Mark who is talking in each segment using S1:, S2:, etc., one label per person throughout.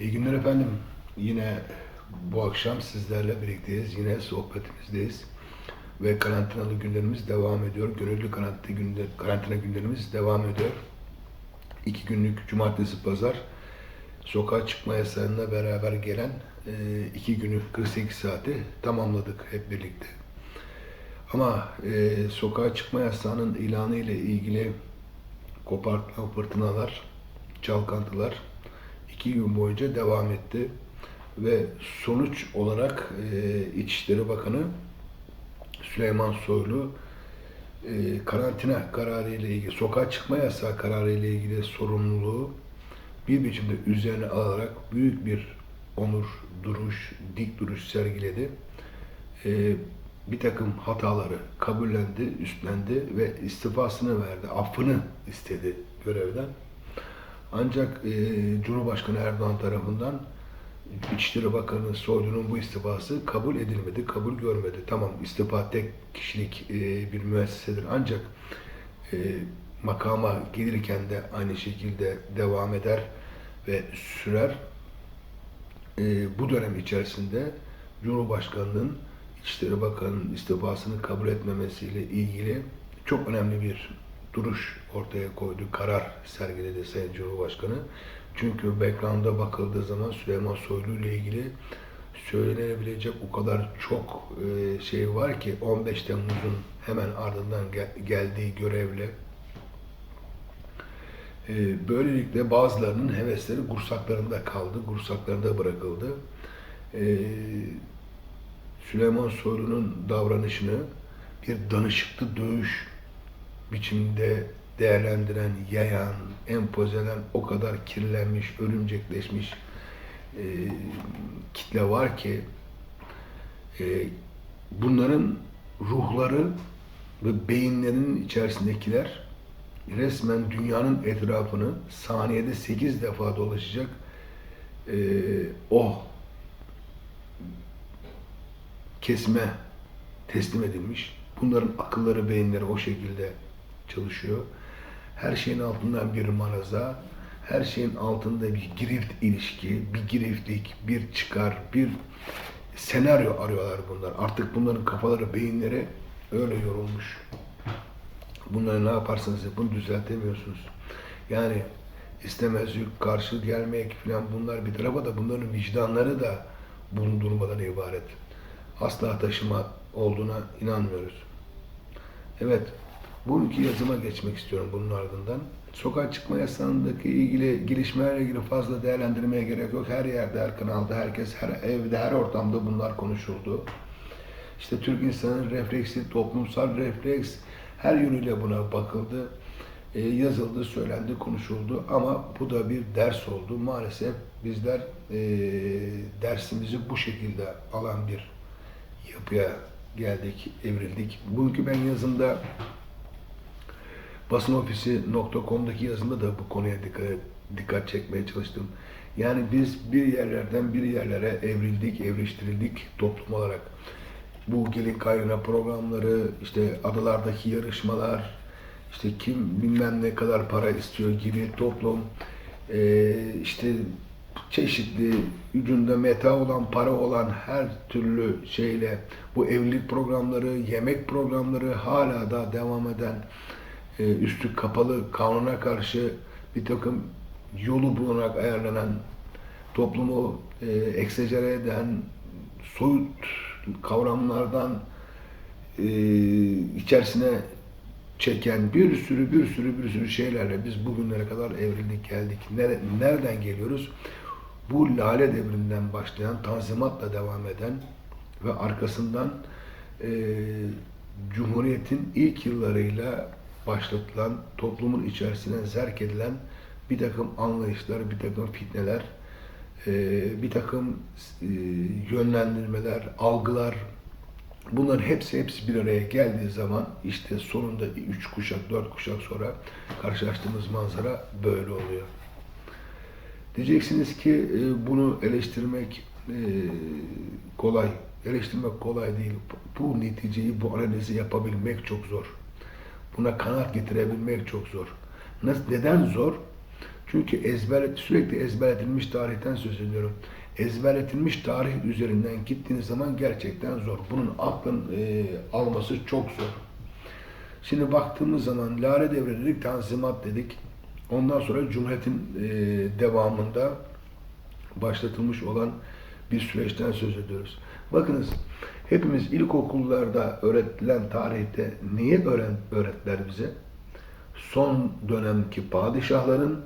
S1: İyi günler efendim. Yine bu akşam sizlerle birlikteyiz. Yine sohbetimizdeyiz. Ve karantinalı günlerimiz devam ediyor. Gönüllü karantina, günler, karantina günlerimiz devam ediyor. İki günlük cumartesi pazar sokağa çıkma yasağına beraber gelen e, iki günü 48 saati tamamladık hep birlikte. Ama e, sokağa çıkma yasağının ilanı ile ilgili kopartma fırtınalar, çalkantılar iki gün boyunca devam etti. Ve sonuç olarak e, İçişleri Bakanı Süleyman Soylu e, karantina kararı ile ilgili, sokağa çıkma yasağı kararı ile ilgili sorumluluğu bir biçimde üzerine alarak büyük bir onur, duruş, dik duruş sergiledi. E, bir takım hataları kabullendi, üstlendi ve istifasını verdi, affını istedi görevden. Ancak e, Cumhurbaşkanı Erdoğan tarafından İçişleri Bakanı Soylu'nun bu istifası kabul edilmedi, kabul görmedi. Tamam istifa tek kişilik e, bir müessesedir ancak e, makama gelirken de aynı şekilde devam eder ve sürer. E, bu dönem içerisinde Cumhurbaşkanı'nın İçişleri Bakanı'nın istifasını kabul etmemesiyle ilgili çok önemli bir duruş ortaya koydu, karar sergiledi Sayın Cumhurbaşkanı. Çünkü background'a bakıldığı zaman Süleyman Soylu ile ilgili söylenebilecek o kadar çok e, şey var ki 15 Temmuz'un hemen ardından gel- geldiği görevle e, böylelikle bazılarının hevesleri kursaklarında kaldı, kursaklarında bırakıldı. E, Süleyman Soylu'nun davranışını bir danışıklı dövüş biçimde değerlendiren, yayan, empoze eden o kadar kirlenmiş, örümcekleşmiş e, kitle var ki e, bunların ruhları ve beyinlerinin içerisindekiler resmen dünyanın etrafını saniyede 8 defa dolaşacak e, o kesme teslim edilmiş. Bunların akılları, beyinleri o şekilde çalışıyor. Her şeyin altından bir manaza, her şeyin altında bir girift ilişki, bir giriftlik, bir çıkar, bir senaryo arıyorlar bunlar. Artık bunların kafaları, beyinleri öyle yorulmuş. Bunları ne yaparsanız yapın düzeltemiyorsunuz. Yani istemezlik, karşı gelmek falan bunlar bir tarafa da bunların vicdanları da bulundurmadan ibaret. Asla taşıma olduğuna inanmıyoruz. Evet, bugünkü yazıma geçmek istiyorum bunun ardından. Sokağa çıkma yasağındaki ilgili gelişmelerle ilgili fazla değerlendirmeye gerek yok. Her yerde, her kanalda, herkes, her evde, her ortamda bunlar konuşuldu. İşte Türk insanın refleksi, toplumsal refleks her yönüyle buna bakıldı. E, yazıldı, söylendi, konuşuldu ama bu da bir ders oldu. Maalesef bizler e, dersimizi bu şekilde alan bir yapıya geldik, evrildik. Bugünkü ben yazımda basınofisi.com'daki yazımda da bu konuya dikkat, dikkat çekmeye çalıştım. Yani biz bir yerlerden bir yerlere evrildik, evriliştirildik toplum olarak. Bu gelin kaynana programları, işte adalardaki yarışmalar, işte kim bilmem ne kadar para istiyor gibi toplum, işte çeşitli ucunda meta olan, para olan her türlü şeyle bu evlilik programları, yemek programları hala da devam eden üstü kapalı kanuna karşı bir takım yolu bulunarak ayarlanan toplumu e, eksecere eden soyut kavramlardan e, içerisine çeken bir sürü bir sürü bir sürü şeylerle biz bugünlere kadar evrildik geldik. Nere, nereden geliyoruz? Bu lale devrinden başlayan, tanzimatla devam eden ve arkasından e, Cumhuriyet'in ilk yıllarıyla başlatılan, toplumun içerisine zerk edilen bir takım anlayışlar, bir takım fitneler, e, bir takım e, yönlendirmeler, algılar, bunların hepsi hepsi bir araya geldiği zaman işte sonunda üç kuşak, dört kuşak sonra karşılaştığımız manzara böyle oluyor. Diyeceksiniz ki e, bunu eleştirmek kolay. Eleştirmek kolay değil. Bu neticeyi, bu analizi yapabilmek çok zor. Buna kanaat getirebilmek çok zor. Nasıl, neden zor? Çünkü ezber, sürekli ezberletilmiş tarihten söz ediyorum. Ezberletilmiş tarih üzerinden gittiğiniz zaman gerçekten zor. Bunun aklın e, alması çok zor. Şimdi baktığımız zaman Lale Devri dedik, Tanzimat dedik. Ondan sonra Cumhuriyet'in e, devamında başlatılmış olan bir süreçten söz ediyoruz. Bakınız, hepimiz ilkokullarda öğretilen tarihte neyi öğren, öğrettiler bize? Son dönemki padişahların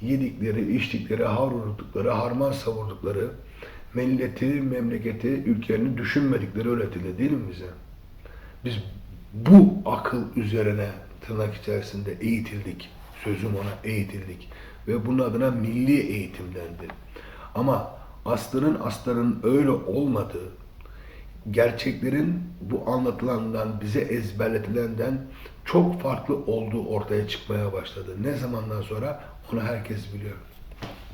S1: yedikleri, içtikleri, havrurdukları, harman savurdukları, milleti, memleketi, ülkelerini düşünmedikleri öğretildi değil mi bize? Biz bu akıl üzerine tırnak içerisinde eğitildik. Sözüm ona eğitildik. Ve bunun adına milli eğitim dendi. Ama aslının asların öyle olmadığı, gerçeklerin bu anlatılandan, bize ezberletilenden çok farklı olduğu ortaya çıkmaya başladı. Ne zamandan sonra onu herkes biliyor.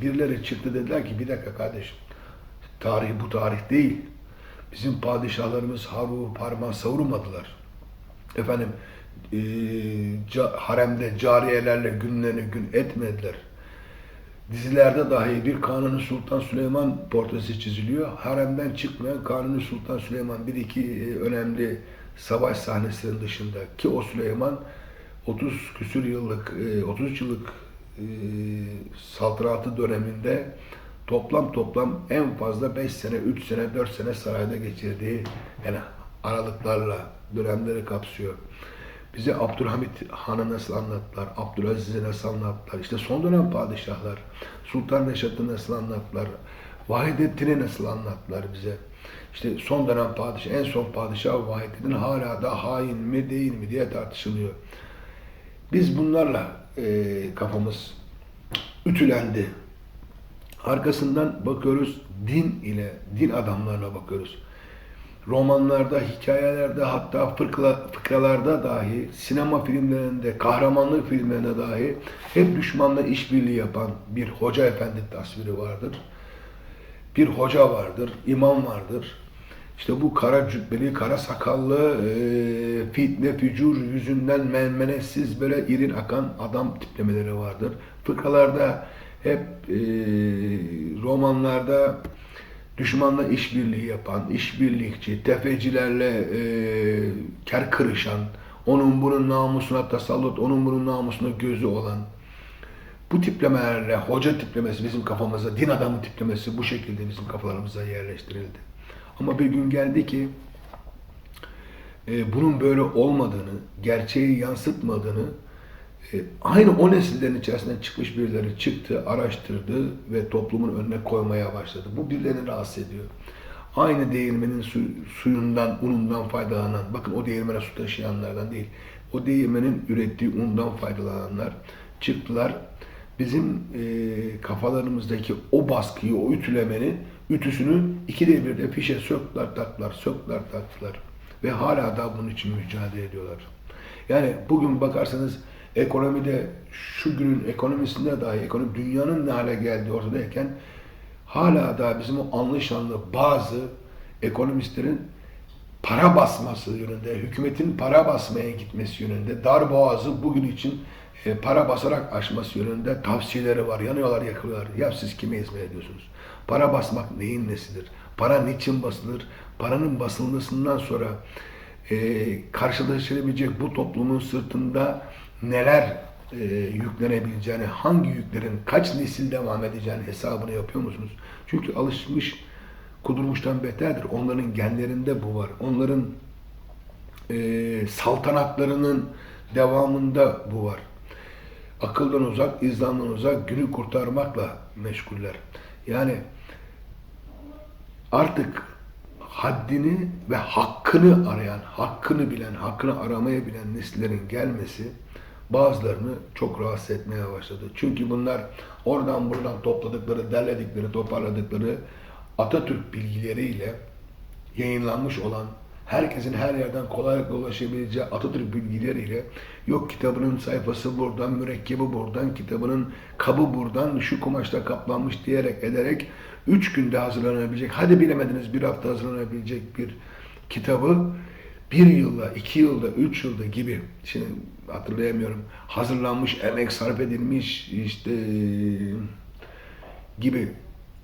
S1: Birileri çıktı dediler ki bir dakika kardeşim, tarih bu tarih değil. Bizim padişahlarımız haru parmağı savurmadılar. Efendim e, ca, haremde cariyelerle günlerini gün etmediler. Dizilerde dahi bir Kanuni Sultan Süleyman portresi çiziliyor. Haremden çıkmayan Kanuni Sultan Süleyman bir iki e, önemli savaş sahnesinin dışında ki o Süleyman 30 küsür yıllık, e, 33 yıllık e, saltanatı döneminde toplam toplam en fazla 5 sene, 3 sene, 4 sene sarayda geçirdiği yani aralıklarla dönemleri kapsıyor. Bize Abdülhamit Han'ı nasıl anlattılar, Abdülaziz'i nasıl anlattılar, işte son dönem padişahlar, Sultan Reşat'ı nasıl anlattılar, Vahidettin'i nasıl anlattılar bize. İşte son dönem padişah, en son padişah Vahidettin hala da hain mi değil mi diye tartışılıyor. Biz bunlarla e, kafamız ütülendi. Arkasından bakıyoruz din ile, din adamlarına bakıyoruz romanlarda, hikayelerde hatta fıkra, fıkralarda dahi, sinema filmlerinde, kahramanlık filmlerinde dahi hep düşmanla işbirliği yapan bir hoca efendi tasviri vardır. Bir hoca vardır, imam vardır. İşte bu kara cübbeli, kara sakallı, e, fitne, fücur yüzünden menmenetsiz böyle irin akan adam tiplemeleri vardır. Fıkralarda hep e, romanlarda düşmanla işbirliği yapan, işbirlikçi, tefecilerle e, ker kırışan, onun bunun namusuna tasallut, onun bunun namusuna gözü olan, bu tiplemelerle hoca tiplemesi bizim kafamıza, din adamı tiplemesi bu şekilde bizim kafalarımıza yerleştirildi. Ama bir gün geldi ki e, bunun böyle olmadığını, gerçeği yansıtmadığını e, aynı o nesillerin içerisinden çıkmış birileri çıktı, araştırdı ve toplumun önüne koymaya başladı. Bu birilerini rahatsız ediyor. Aynı değirmenin su, suyundan, unundan faydalanan, bakın o değirmene su taşıyanlardan değil, o değirmenin ürettiği undan faydalananlar çıktılar. Bizim e, kafalarımızdaki o baskıyı, o ütülemenin ütüsünü ikide bir de fişe söktüler, taktılar, söktüler, taktılar. Ve hala da bunun için mücadele ediyorlar. Yani bugün bakarsanız ekonomide şu günün ekonomisinde dahi ekonomi dünyanın ne hale geldiği ortadayken hala da bizim o anlaşanlı bazı ekonomistlerin para basması yönünde, hükümetin para basmaya gitmesi yönünde, dar boğazı bugün için e, para basarak aşması yönünde tavsiyeleri var. Yanıyorlar, yakılıyorlar. Ya siz kime hizmet ediyorsunuz? Para basmak neyin nesidir? Para niçin basılır? Paranın basılmasından sonra e, karşılaşılabilecek bu toplumun sırtında neler e, yüklenebileceğini, hangi yüklerin kaç nesil devam edeceğini hesabını yapıyor musunuz? Çünkü alışmış, kudurmuştan beterdir. Onların genlerinde bu var. Onların e, saltanatlarının devamında bu var. Akıldan uzak, izlandan uzak, günü kurtarmakla meşguller. Yani artık haddini ve hakkını arayan, hakkını bilen, hakkını aramaya bilen nesillerin gelmesi bazılarını çok rahatsız etmeye başladı. Çünkü bunlar oradan buradan topladıkları, derledikleri, toparladıkları Atatürk bilgileriyle yayınlanmış olan herkesin her yerden kolaylıkla ulaşabileceği Atatürk bilgileriyle yok kitabının sayfası buradan, mürekkebi buradan, kitabının kabı buradan, şu kumaşta kaplanmış diyerek ederek üç günde hazırlanabilecek, hadi bilemediniz bir hafta hazırlanabilecek bir kitabı bir yılda, iki yılda, üç yılda gibi, şimdi hatırlayamıyorum, hazırlanmış, emek sarf edilmiş, işte gibi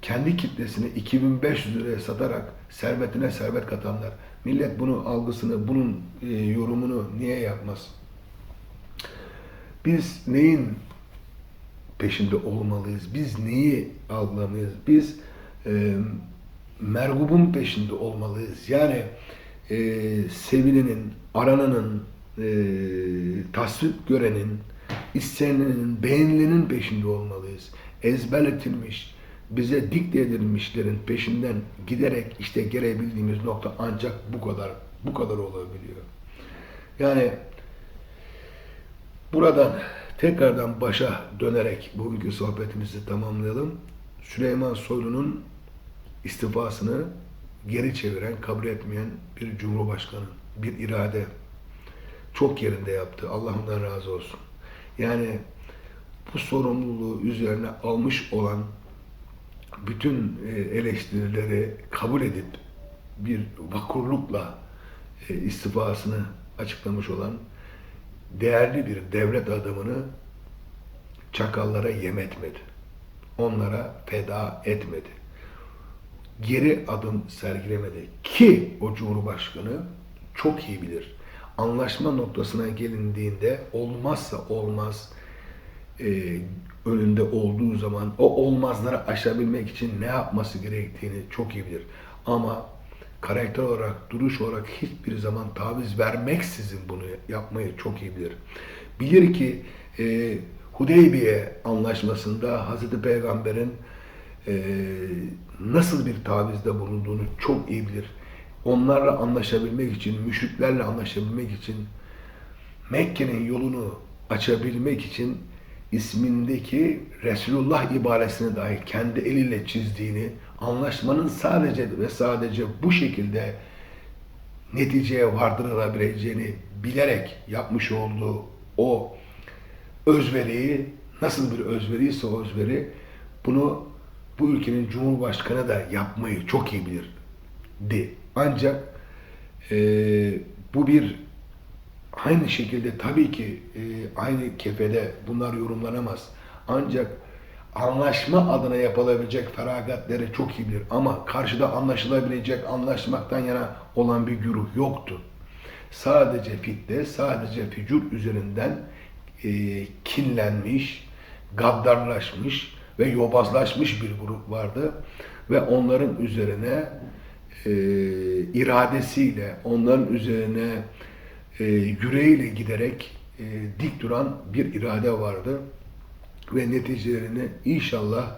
S1: kendi kitlesini 2500 liraya satarak servetine servet katanlar. Millet bunu algısını, bunun e, yorumunu niye yapmaz? Biz neyin peşinde olmalıyız? Biz neyi algılamalıyız? Biz e, mergubun peşinde olmalıyız. Yani e, sevilenin, arananın, e, tasvip görenin, istenenin, beğenilenin peşinde olmalıyız. Ezberletilmiş, bize dikte edilmişlerin peşinden giderek işte gelebildiğimiz nokta ancak bu kadar, bu kadar olabiliyor. Yani buradan tekrardan başa dönerek bugünkü sohbetimizi tamamlayalım. Süleyman Soylu'nun istifasını geri çeviren, kabul etmeyen bir cumhurbaşkanı, bir irade çok yerinde yaptı. Allah ondan razı olsun. Yani bu sorumluluğu üzerine almış olan bütün e, eleştirileri kabul edip bir vakurlukla e, istifasını açıklamış olan değerli bir devlet adamını çakallara yem etmedi. Onlara feda etmedi. Geri adım sergilemedi. Ki o Cumhurbaşkanı çok iyi bilir. Anlaşma noktasına gelindiğinde olmazsa olmaz e, önünde olduğu zaman o olmazları aşabilmek için ne yapması gerektiğini çok iyi bilir. Ama karakter olarak, duruş olarak hiçbir zaman taviz vermeksizin bunu yapmayı çok iyi bilir. Bilir ki e, Hudeybiye anlaşmasında Hazreti Peygamber'in e, nasıl bir tavizde bulunduğunu çok iyi bilir. Onlarla anlaşabilmek için, müşriklerle anlaşabilmek için, Mekke'nin yolunu açabilmek için ismindeki Resulullah ibaresini dahi kendi eliyle çizdiğini, anlaşmanın sadece ve sadece bu şekilde neticeye vardırılabileceğini bilerek yapmış olduğu o özveriyi, nasıl bir özveriyse o özveri, bunu bu ülkenin Cumhurbaşkanı da yapmayı çok iyi bilirdi. Ancak e, bu bir aynı şekilde tabii ki e, aynı kefede bunlar yorumlanamaz. Ancak anlaşma adına yapılabilecek feragatleri çok iyi bilir. Ama karşıda anlaşılabilecek, anlaşmaktan yana olan bir güruh yoktu. Sadece fitne, sadece fücur üzerinden e, kinlenmiş, gaddarlaşmış ve yobazlaşmış bir grup vardı. Ve onların üzerine e, iradesiyle, onların üzerine e, yüreğiyle giderek e, dik duran bir irade vardı. Ve neticelerini inşallah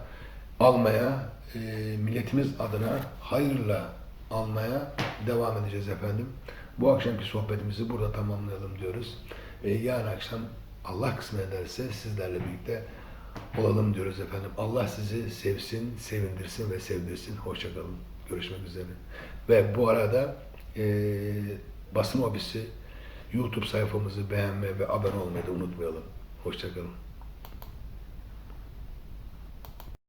S1: almaya, e, milletimiz adına hayırla almaya devam edeceğiz efendim. Bu akşamki sohbetimizi burada tamamlayalım diyoruz. E, yarın akşam Allah kısmet ederse sizlerle birlikte olalım diyoruz efendim. Allah sizi sevsin, sevindirsin ve sevdirsin. Hoşçakalın. Görüşmek üzere. Ve bu arada e, basın ofisi YouTube sayfamızı beğenme ve abone olmayı da unutmayalım. Hoşçakalın.